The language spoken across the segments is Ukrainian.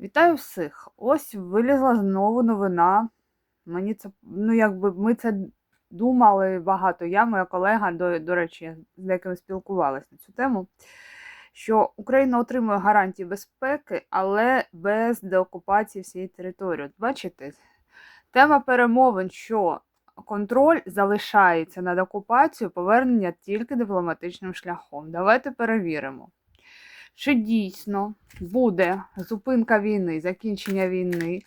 Вітаю всіх! Ось вилізла знову новина. Мені це, ну якби ми це думали багато. Я, моя колега, до, до речі, з деякими спілкувалася на цю тему. Що Україна отримує гарантії безпеки, але без деокупації всієї території. Бачите, тема перемовин, що контроль залишається над окупацією, повернення тільки дипломатичним шляхом. Давайте перевіримо. Чи дійсно буде зупинка війни, закінчення війни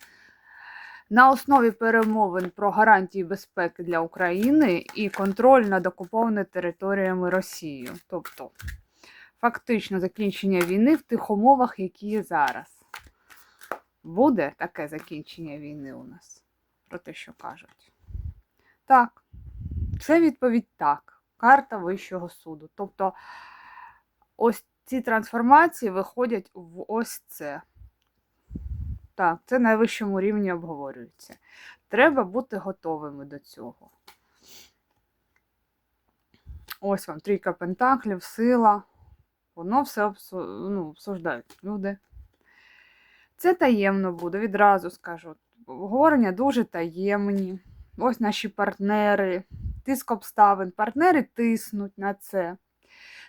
на основі перемовин про гарантії безпеки для України і контроль над окупованими територіями Росії? Тобто, фактично закінчення війни в тих умовах, які є зараз. Буде таке закінчення війни у нас? Про те, що кажуть. Так, це відповідь так. Карта Вищого суду. Тобто, ось ці трансформації виходять в ось це. Так, це на вищому рівні обговорюється. Треба бути готовими до цього. Ось вам трійка пентаклів, сила. Воно все ну, обсуждають люди. Це таємно буде, відразу скажу. Обговорення дуже таємні. Ось наші партнери, тиск обставин. Партнери тиснуть на це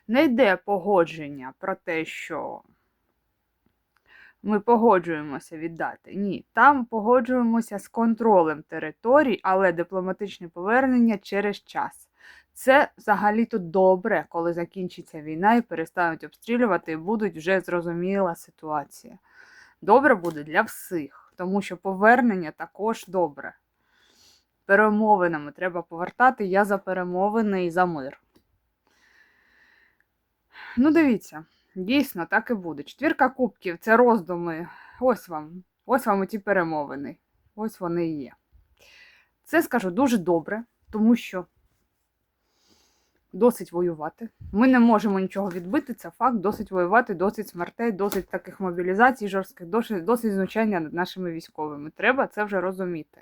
не йде погодження про те, що ми погоджуємося віддати. Ні, там погоджуємося з контролем територій, але дипломатичне повернення через час. Це взагалі-то добре, коли закінчиться війна і перестануть обстрілювати, і будуть вже зрозуміла ситуація. Добре буде для всіх, тому що повернення також добре. Перемовинами треба повертати. Я за перемовини і за мир. Ну, дивіться, дійсно, так і буде. Четвірка кубків це роздуми. Ось вам. Ось вам ті перемовини. Ось вони і є. Це скажу дуже добре, тому що досить воювати. Ми не можемо нічого відбити, це факт, досить воювати, досить смертей, досить таких мобілізацій жорстких, досить, досить знущання над нашими військовими. Треба це вже розуміти.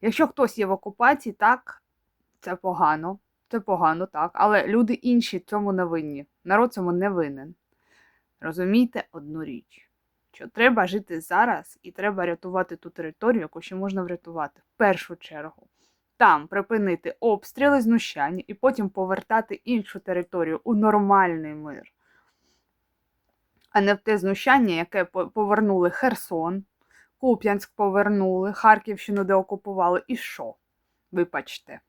Якщо хтось є в окупації, так, це погано. Це погано, так, але люди інші цьому не винні. Народ цьому не винен. Розумійте одну річ, що треба жити зараз і треба рятувати ту територію, яку ще можна врятувати. В першу чергу. Там припинити обстріли, знущання і потім повертати іншу територію у нормальний мир. А не в те знущання, яке повернули Херсон, Куп'янськ повернули, Харківщину де окупували. І що? Вибачте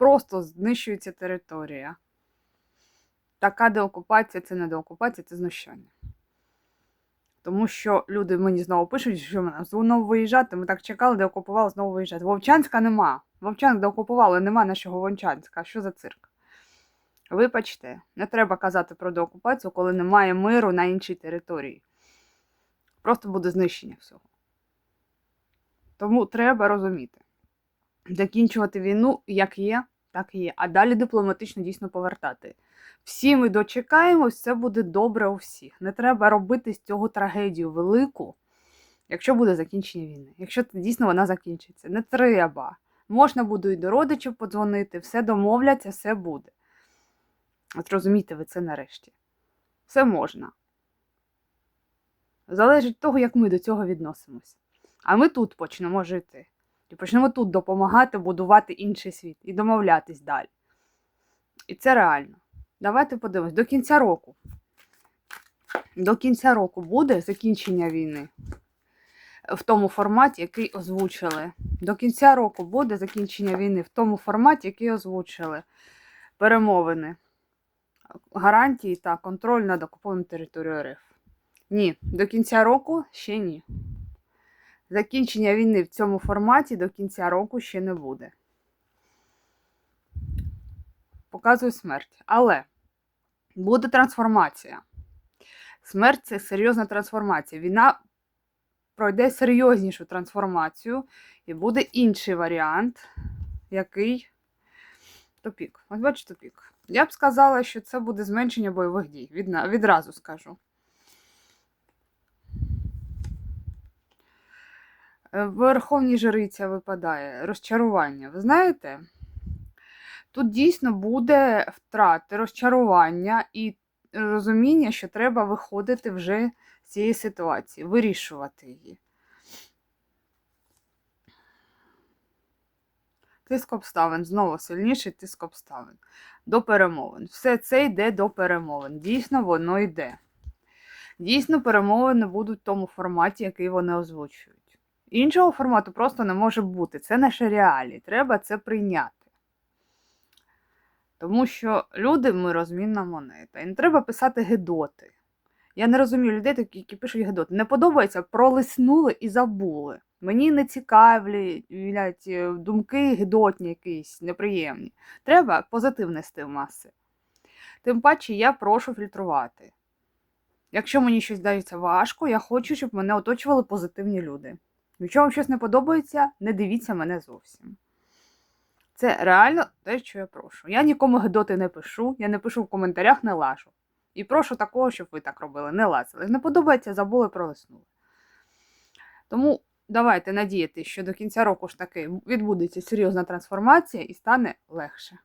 просто знищується територія. Така деокупація це не деокупація, це знущання. Тому що люди мені знову пишуть, що мене знову виїжджати. Ми так чекали, де окупували, знову виїжджати. Вовчанська нема. Вовчанськ де окупували, нема нашого Вовчанська. Що за цирк? Вибачте, не треба казати про деокупацію, коли немає миру на іншій території. Просто буде знищення всього. Тому треба розуміти закінчувати війну, як є, так і є. А далі дипломатично дійсно повертати. Всі ми дочекаємось, все буде добре у всіх. Не треба робити з цього трагедію велику, якщо буде закінчення війни. Якщо дійсно вона закінчиться. Не треба. Можна буде і до родичів подзвонити, все домовляться, все буде. От розумієте ви це нарешті. Все можна. Залежить від того, як ми до цього відносимось. А ми тут почнемо жити. І почнемо тут допомагати будувати інший світ і домовлятись далі. І це реально. Давайте подивимось, до кінця року. До кінця року буде закінчення війни в тому форматі, який озвучили. До кінця року буде закінчення війни в тому форматі, який озвучили. Перемовини, гарантії та контроль над окупованою територією РФ. Ні, до кінця року ще ні. Закінчення війни в цьому форматі до кінця року ще не буде. Показую смерть. Але буде трансформація. Смерть це серйозна трансформація. Війна пройде серйознішу трансформацію, і буде інший варіант, який топік. Ось бачите, топік. Я б сказала, що це буде зменшення бойових дій. Відразу скажу. Верховній Жриця випадає розчарування. Ви знаєте? Тут дійсно буде втрати, розчарування, і розуміння, що треба виходити вже з цієї ситуації, вирішувати її. Тиск обставин, знову сильніший тиск обставин. До перемовин. Все це йде до перемовин. Дійсно, воно йде. Дійсно, перемовини будуть в тому форматі, який вони озвучують. Іншого формату просто не може бути. Це наші реалії. Треба це прийняти. Тому що люди ми розмінна монета. І не треба писати гедоти. Я не розумію людей, які пишуть гедоти. Не подобається, пролиснули і забули. Мені не цікавлять е, думки гидотні якісь, неприємні. Треба позитив нести в маси. Тим паче я прошу фільтрувати. Якщо мені щось дається важко, я хочу, щоб мене оточували позитивні люди. Якщо вам щось не подобається, не дивіться мене зовсім. Це реально те, що я прошу. Я нікому гидоти не пишу, я не пишу в коментарях, не лажу. І прошу такого, щоб ви так робили, не лазили. Не подобається, забули, пролиснули. Тому давайте надіятися, що до кінця року ж таки відбудеться серйозна трансформація і стане легше.